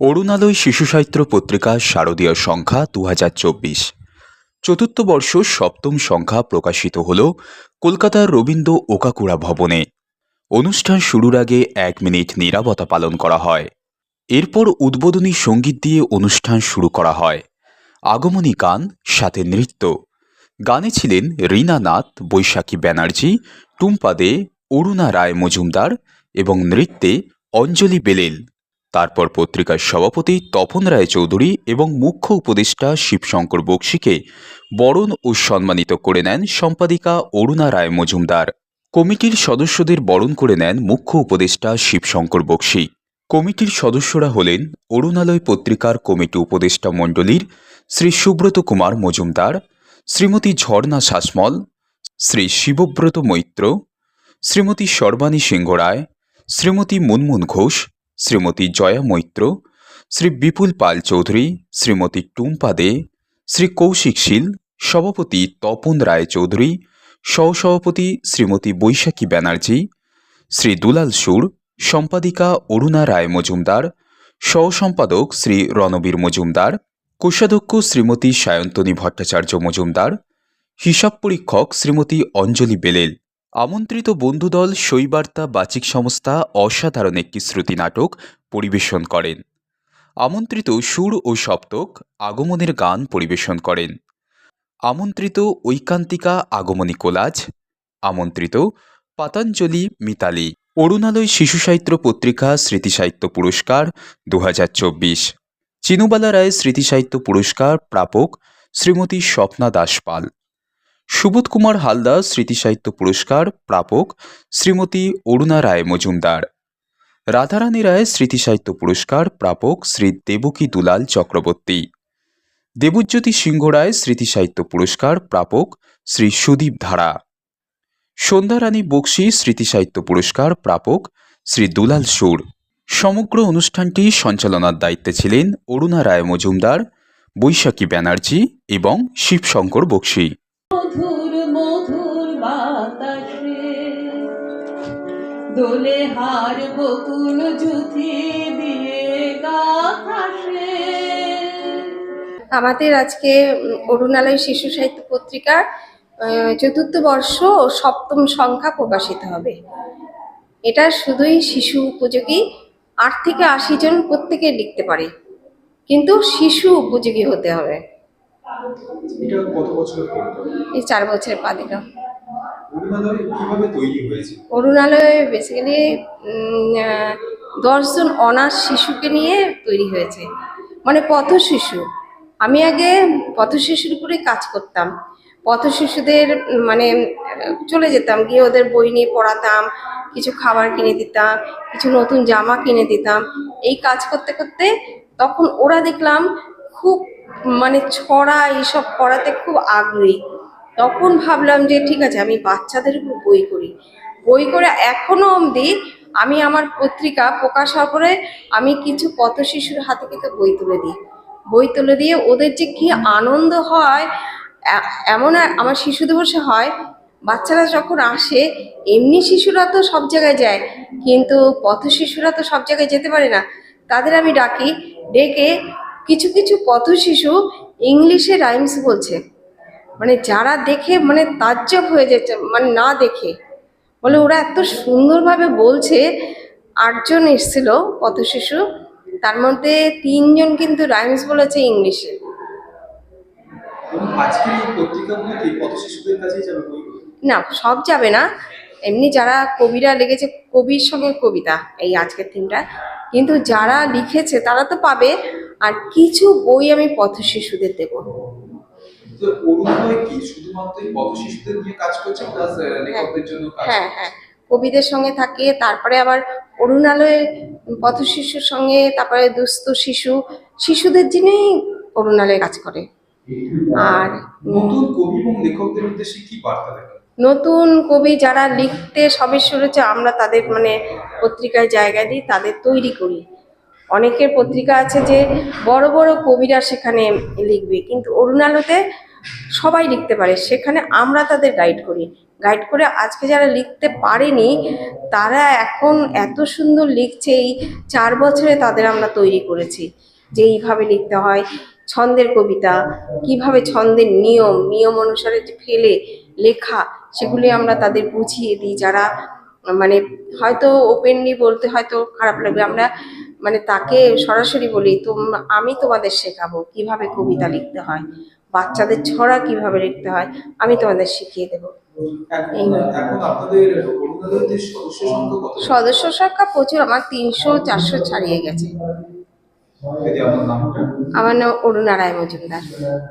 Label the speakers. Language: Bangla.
Speaker 1: অরুণালয় শিশু সাহিত্য পত্রিকা শারদীয় সংখ্যা দু হাজার চব্বিশ। চতুর্থ বর্ষ সপ্তম সংখ্যা প্রকাশিত হল কলকাতার রবীন্দ্র ওকাকুড়া ভবনে। অনুষ্ঠান শুরুর আগে এক মিনিট নীরবতা পালন করা হয়। এরপর উদ্বোধনী সংগীত দিয়ে অনুষ্ঠান শুরু করা হয়। আগমনী গান, সাথে নৃত্য। গানে ছিলেন রীনা নাথ, বৈশাখী ব্যানার্জি, টুম্পা দে, অরুণা রায় মজুমদার এবং নৃত্যে অঞ্জলি বেলেল। তারপর পত্রিকার সভাপতি তপন রায় চৌধুরী এবং মুখ্য উপদেষ্টা শিবশঙ্কর বক্সিকে বরণ ও সম্মানিত করে নেন সম্পাদিকা অরুণা রায় মজুমদার। কমিটির সদস্যদের বরণ করে নেন মুখ্য উপদেষ্টা শিবশঙ্কর বক্সি। কমিটির সদস্যরা হলেন অরুণালয় পত্রিকার কমিটি উপদেষ্টা মণ্ডলীর শ্রী সুব্রত কুমার মজুমদার, শ্রীমতী ঝর্ণা শাসমল, শ্রী শিবব্রত মৈত্র, শ্রীমতী সর্বাণী সিংহ রায় শ্রীমতী মুনমুন ঘোষ শ্রীমতী জয়া মৈত্র, শ্রী বিপুল পাল চৌধুরী, শ্রীমতী টুম্পা দে, শ্রী কৌশিক শীল, সভাপতি তপন রায় চৌধুরী, সহসভাপতি শ্রীমতী বৈশাখী ব্যানার্জি, শ্রী দুলাল সুর, সম্পাদিকা অরুণা রায় মজুমদার, সহসম্পাদক শ্রী রণবীর মজুমদার, কোষাধ্যক্ষ শ্রীমতী সায়ন্তনী ভট্টাচার্য মজুমদার, হিসাব পরীক্ষক শ্রীমতী অঞ্জলি বেলেল আমন্ত্রিত বন্ধুদল, শৈবার্তা, বাচিক সংস্থা, অসাধারণ একটি শ্রুতি নাটক পরিবেশন করেন। আমন্ত্রিত সুর ও সপ্তক আগমনের গান পরিবেশন করেন। আমন্ত্রিত ঐকান্তিকা আগমনী কোলাজ। আমন্ত্রিত পাতাঞ্জলি মিতালি। অরুণালয় শিশু সাহিত্য পত্রিকা স্মৃতিসাহিত্য পুরস্কার দু হাজার চব্বিশ। চিনুবালা রায় স্মৃতিসাহিত্য পুরস্কার প্রাপক শ্রীমতী স্বপ্না দাস পাল সুবোধ কুমার হালদার স্মৃতিসাহিত্য পুরস্কার প্রাপক শ্রীমতী অরুণা রায় মজুমদার। রাধারানী রায় স্মৃতিসাহিত্য পুরস্কার প্রাপক শ্রী দেবকী দুলাল চক্রবর্তী। দেবজ্যোতি সিংহ রায় স্মৃতিসাহিত্য পুরস্কার প্রাপক শ্রী সুদীপ ধারা। সন্ধ্যারানী বক্সি স্মৃতিসাহিত্য পুরস্কার প্রাপক শ্রী দুলাল সুর। সমগ্র অনুষ্ঠানটি সঞ্চালনার দায়িত্বে ছিলেন অরুণা রায় মজুমদার, বৈশাখী ব্যানার্জি এবং শিবশঙ্কর বক্সি।
Speaker 2: মধুর বাতাসে। দোলে হার বকুল জুথি দিয়ে গা ভাসে
Speaker 3: আমাদের আজকে অরুণালয় শিশু সাহিত্য পত্রিকার চতুর্থ বর্ষ ও সপ্তম সংখ্যা প্রকাশিত হবে। এটা শুধুই শিশু উপযোগী, আট থেকে আশি জন প্রত্যেকে লিখতে পারে। কিন্তু শিশু উপযোগী হতে হবে।
Speaker 4: এটা কত বছর
Speaker 3: এই চার বছরের পা দিল
Speaker 4: অরুণালয় কীভাবে তৈরি হয়েছে?
Speaker 3: অরুণালয় বেসিক্যালি দশজন অনাথ শিশুকে নিয়ে তৈরি হয়েছে। মানে পথ শিশু। আমি আগে পথ শিশুর উপরে কাজ করতাম। পথ শিশুদের মানে চলে যেতাম গিয়ে ওদের বই নিয়ে পড়াতাম কিছু খাবার কিনে দিতাম কিছু নতুন জামা কিনে দিতাম। এই কাজ করতে করতে তখন ওরা দেখলাম খুব মানে ছড়া এইসব পড়াতে খুব আগ্রহী। তখন ভাবলাম যে, ঠিক আছে, আমি বাচ্চাদের উপর বই করি। বই করে এখনও অবধি আমি আমার পত্রিকা প্রকাশ হওয়ার পরে আমি কিছু পথ শিশুর হাতে কিন্তু বই তুলে দিই। বই তুলে দিয়ে ওদের যে কী আনন্দ হয় এমন আমার শিশু দিবসে হয়, বাচ্চারা যখন আসে, এমনি শিশুরা তো সব জায়গায় যায়, কিন্তু পথ শিশুরা তো সব জায়গায় যেতে পারে না। তাদের আমি ডাকি, ডেকে কিছু কিছু পথ শিশু ইংলিশে রাইমস বলছে। মানে যারা দেখে মানে তাজ্জব হয়ে যাচ্ছে মানে না দেখে। বলে ওরা এত সুন্দরভাবে বলছে আটজন এসেছিল পথ শিশু তার মধ্যে তিনজন কিন্তু রাইমস বলেছে ইংলিশে। না সব যাবে না। এমনি যারা কবিরা লেগেছে কবির সঙ্গে কবিতা এই আজকের থিমটা কিন্তু যারা লিখেছে তারা তো পাবে। আর কিছু বই আমি পথ শিশুদের দেবো
Speaker 4: কাজ
Speaker 3: হ্যাঁ হ্যাঁ কবিদের সঙ্গে থাকে তারপরে আবার অরুণালয়ে পথ শিশুর সঙ্গে তারপরে দুস্থ শিশু শিশুদের জন্যই অরুণালয় কাজ করে। আর
Speaker 4: নতুন কবি এবং লেখকদের উদ্দেশ্যে কি বার্তা দেবে
Speaker 3: নতুন কবি যারা লিখতে সবে শুরুছে আমরা তাদের মানে পত্রিকায় জায়গা দিই তাদের তৈরি করি। অনেকের পত্রিকা আছে যে বড় বড় কবিরা সেখানে লিখবে, কিন্তু অরুণালয়তে সবাই লিখতে পারে। সেখানে আমরা তাদের গাইড করি। গাইড করে আজকে যারা লিখতে পারেনি, তারা এখন এত সুন্দর লিখছে, এই চার বছরে তাদের আমরা তৈরি করেছি যে এইভাবে লিখতে হয়, ছন্দের কবিতা, কীভাবে ছন্দের নিয়ম নিয়ম অনুসারে যে ফেলে লেখা, সেগুলি আমরা তাদের বুঝিয়ে দিই। যারা মানে হয়তো ওপেনলি বলতে হয়তো খারাপ লাগবে। আমরা মানে তাকে সরাসরি বলি তোম আমি তোমাদের শেখাবো কীভাবে কবিতা লিখতে হয় বাচ্চাদের ছড়া কীভাবে লিখতে হয় আমি তোমাদের শিখিয়ে দেব।
Speaker 4: সদস্য সংখ্যা
Speaker 3: প্রচুর আমার তিনশো চারশো ছাড়িয়ে গেছে। আমার নাম অরুণা রায় মজুমদার।